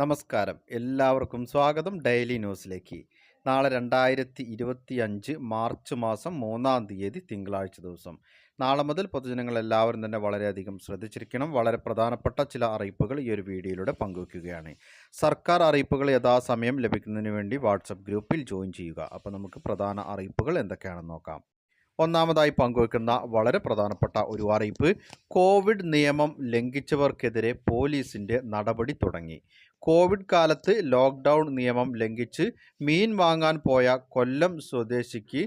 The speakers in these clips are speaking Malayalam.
നമസ്കാരം. എല്ലാവർക്കും സ്വാഗതം ഡെയിലി ന്യൂസിലേക്ക്. നാളെ രണ്ടായിരത്തി ഇരുപത്തി അഞ്ച് മാർച്ച് മാസം മൂന്നാം തീയതി തിങ്കളാഴ്ച ദിവസം. നാളെ മുതൽ പൊതുജനങ്ങൾ എല്ലാവരും തന്നെ വളരെയധികം ശ്രദ്ധിച്ചിരിക്കണം. വളരെ പ്രധാനപ്പെട്ട ചില അറിയിപ്പുകൾ ഈ ഒരു വീഡിയോയിലൂടെ പങ്കുവയ്ക്കുകയാണ് സർക്കാർ അറിയിപ്പുകൾ യഥാസമയം ലഭിക്കുന്നതിന് വേണ്ടി വാട്സപ്പ് ഗ്രൂപ്പിൽ ജോയിൻ ചെയ്യുക. അപ്പോൾ നമുക്ക് പ്രധാന അറിയിപ്പുകൾ എന്തൊക്കെയാണെന്ന് നോക്കാം. ഒന്നാമതായി പങ്കുവെക്കുന്ന വളരെ പ്രധാനപ്പെട്ട ഒരു അറിയിപ്പ്. കോവിഡ് നിയമം ലംഘിച്ചവർക്കെതിരെ പോലീസിന്റെ നടപടി തുടങ്ങി. കോവിഡ് കാലത്ത് ലോക്ക്ഡൗൺ നിയമം ലംഘിച്ച് മീൻ വാങ്ങാൻ പോയ കൊല്ലം സ്വദേശിക്ക്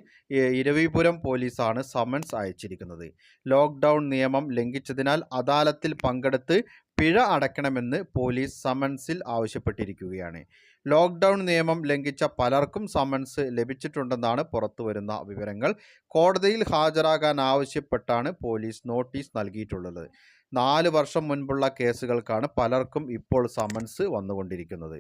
ഇരവിപുരം പോലീസാണ് സമൻസ് അയച്ചിരിക്കുന്നത്. ലോക്ക്ഡൗൺ നിയമം ലംഘിച്ചതിനാൽ അദാലത്തിൽ പങ്കെടുത്ത് പിഴ അടയ്ക്കണമെന്ന് പോലീസ് സമൻസിൽ ആവശ്യപ്പെട്ടിരിക്കുകയാണ്. ലോക്ക്ഡൗൺ നിയമം ലംഘിച്ച പലർക്കും സമൻസ് ലഭിച്ചിട്ടുണ്ടെന്നാണ് പുറത്തുവരുന്ന വിവരങ്ങൾ. കോടതിയിൽ ഹാജരാകാൻ ആവശ്യപ്പെട്ടാണ് പോലീസ് നോട്ടീസ് നൽകിയിട്ടുള്ളത്. നാല് വർഷം മുൻപുള്ള കേസുകൾക്കാണ് പലർക്കും ഇപ്പോൾ സമൻസ് വന്നുകൊണ്ടിരിക്കുന്നത്.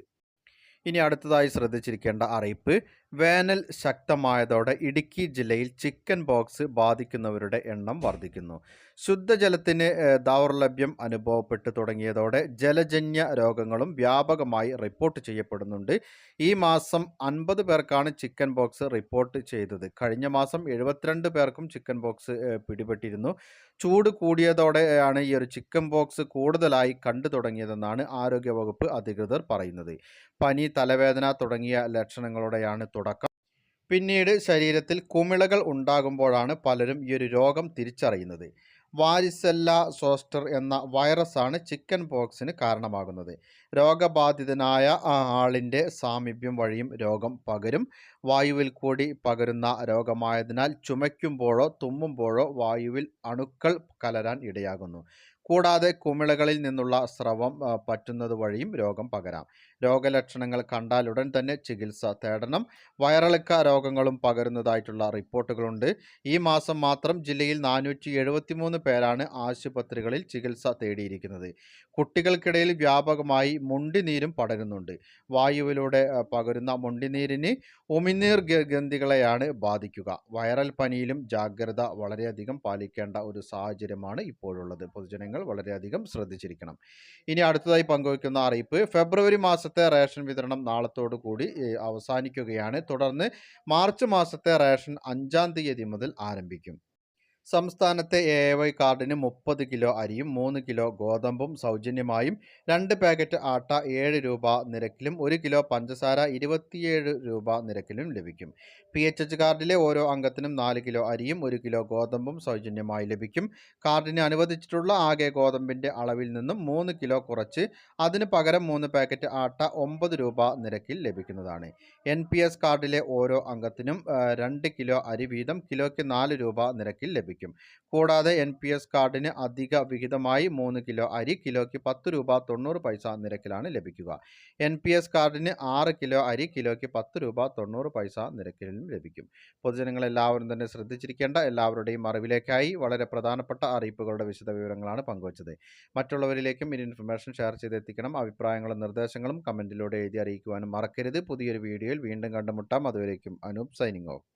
ഇനി അടുത്തതായി ശ്രദ്ധിച്ചിരിക്കേണ്ട അറിയിപ്പ്. വേനൽ ശക്തമായതോടെ ഇടുക്കി ജില്ലയിൽ ചിക്കൻ ബോക്സ് ബാധിക്കുന്നവരുടെ എണ്ണം വർദ്ധിക്കുന്നു. ശുദ്ധജലത്തിന് ദൗർലഭ്യം അനുഭവപ്പെട്ടു തുടങ്ങിയതോടെ ജലജന്യ രോഗങ്ങളും വ്യാപകമായി റിപ്പോർട്ട് ചെയ്യപ്പെടുന്നുണ്ട്. ഈ മാസം അൻപത് പേർക്കാണ് ചിക്കൻ ബോക്സ് റിപ്പോർട്ട് ചെയ്തത്. കഴിഞ്ഞ മാസം എഴുപത്തിരണ്ട് പേർക്കും ചിക്കൻ ബോക്സ് പിടിപെട്ടിരുന്നു. ചൂട് കൂടിയതോടെയാണ് ഈ ഒരു ചിക്കൻ ബോക്സ് കൂടുതലായി കണ്ടു തുടങ്ങിയതെന്നാണ് ആരോഗ്യവകുപ്പ് അധികൃതർ പറയുന്നത്. പനി തലവേദന തുടങ്ങിയ ലക്ഷണങ്ങളോടെയാണ് തുടക്കം. പിന്നീട് ശരീരത്തിൽ കുമിളകൾ ഉണ്ടാകുമ്പോഴാണ് പലരും ഈ ഒരു രോഗം തിരിച്ചറിയുന്നത്. വാരിസെല്ല സോസ്റ്റർ എന്ന വൈറസാണ് ചിക്കൻ പോക്സിന് കാരണമാകുന്നത്. രോഗബാധിതനായ ആ ആളിന്റെ സാമീപ്യം വഴിയും രോഗം പകരും. വായുവിൽ കൂടി പകരുന്ന രോഗമായതിനാൽ ചുമയ്ക്കുമ്പോഴോ തുമ്മുമ്പോഴോ വായുവിൽ അണുക്കൾ കലരാൻ ഇടയാകുന്നു. കൂടാതെ കുമിളകളിൽ നിന്നുള്ള സ്രവം പറ്റുന്നത് വഴിയും രോഗം പകരാം. രോഗലക്ഷണങ്ങൾ കണ്ടാൽ ഉടൻ തന്നെ ചികിത്സ തേടണം. വയറിളക്ക രോഗങ്ങളും പകരുന്നതായിട്ടുള്ള റിപ്പോർട്ടുകളുണ്ട്. ഈ മാസം മാത്രം ജില്ലയിൽ നാനൂറ്റി പേരാണ് ആശുപത്രികളിൽ ചികിത്സ തേടിയിരിക്കുന്നത്. കുട്ടികൾക്കിടയിൽ വ്യാപകമായി മുണ്ടിനീരും പടരുന്നുണ്ട്. വായുവിലൂടെ പകരുന്ന മുണ്ടിനീരിന് ഉമിനീർ ഗന്ധികളെയാണ് ബാധിക്കുക. വൈറൽ പനിയിലും ജാഗ്രത വളരെയധികം പാലിക്കേണ്ട ഒരു സാഹചര്യമാണ് ഇപ്പോഴുള്ളത്. പൊതുജനങ്ങൾ വളരെയധികം ശ്രദ്ധിച്ചിരിക്കണം. ഇനി അടുത്തതായി പങ്കുവയ്ക്കുന്ന അറിയിപ്പ് ഫെബ്രുവരി മാസത്തെ റേഷൻ വിതരണം നാളത്തോടു കൂടി അവസാനിക്കുകയാണ്. തുടർന്ന് മാർച്ച് മാസത്തെ റേഷൻ അഞ്ചാം തീയതി മുതൽ ആരംഭിക്കും. സംസ്ഥാനത്തെ എ വൈ കാർഡിന് മുപ്പത് കിലോ അരിയും മൂന്ന് കിലോ ഗോതമ്പും സൗജന്യമായും രണ്ട് പാക്കറ്റ് ആട്ട ഏഴ് രൂപ നിരക്കിലും ഒരു കിലോ പഞ്ചസാര ഇരുപത്തിയേഴ് രൂപ നിരക്കിലും ലഭിക്കും. പി എച്ച് എച്ച് കാർഡിലെ ഓരോ അംഗത്തിനും നാല് കിലോ അരിയും ഒരു കിലോ ഗോതമ്പും സൗജന്യമായി ലഭിക്കും. കാർഡിന് അനുവദിച്ചിട്ടുള്ള ആകെ ഗോതമ്പിന്റെ അളവിൽ നിന്നും മൂന്ന് കിലോ കുറച്ച് അതിന് പകരം മൂന്ന് പാക്കറ്റ് ആട്ട ഒമ്പത് രൂപ നിരക്കിൽ ലഭിക്കുന്നതാണ്. എൻ പി എസ് കാർഡിലെ ഓരോ അംഗത്തിനും രണ്ട് കിലോ അരി വീതം കിലോയ്ക്ക് നാല് രൂപ നിരക്കിൽ ലഭിക്കും. കൂടാതെ എൻ പി എസ് കാർഡിന് അധിക വിഹിതമായി മൂന്ന് കിലോ അരി കിലോയ്ക്ക് പത്ത് രൂപ തൊണ്ണൂറ് പൈസ നിരക്കിലാണ് ലഭിക്കുക. എൻ പി എസ് കാർഡിന് ആറ് കിലോ അരി കിലോയ്ക്ക് പത്ത് രൂപ തൊണ്ണൂറ് പൈസ നിരക്കിലും ലഭിക്കും. പൊതുജനങ്ങൾ എല്ലാവരും തന്നെ ശ്രദ്ധിച്ചിരിക്കേണ്ട എല്ലാവരുടെയും അറിവിലേക്കായി വളരെ പ്രധാനപ്പെട്ട അറിയിപ്പുകളുടെ വിശദ വിവരങ്ങളാണ് പങ്കുവച്ചത്. മറ്റുള്ളവരിലേക്കും ഈ ഇൻഫർമേഷൻ ഷെയർ ചെയ്തെത്തിക്കണം. അഭിപ്രായങ്ങളും നിർദ്ദേശങ്ങളും കമന്റിലൂടെ എഴുതി അറിയിക്കുവാനും മറക്കരുത്. പുതിയൊരു വീഡിയോയിൽ വീണ്ടും കണ്ടുമുട്ടാം. അതുവരേക്കും അനൂപ് സൈനിങ് ഓഫ്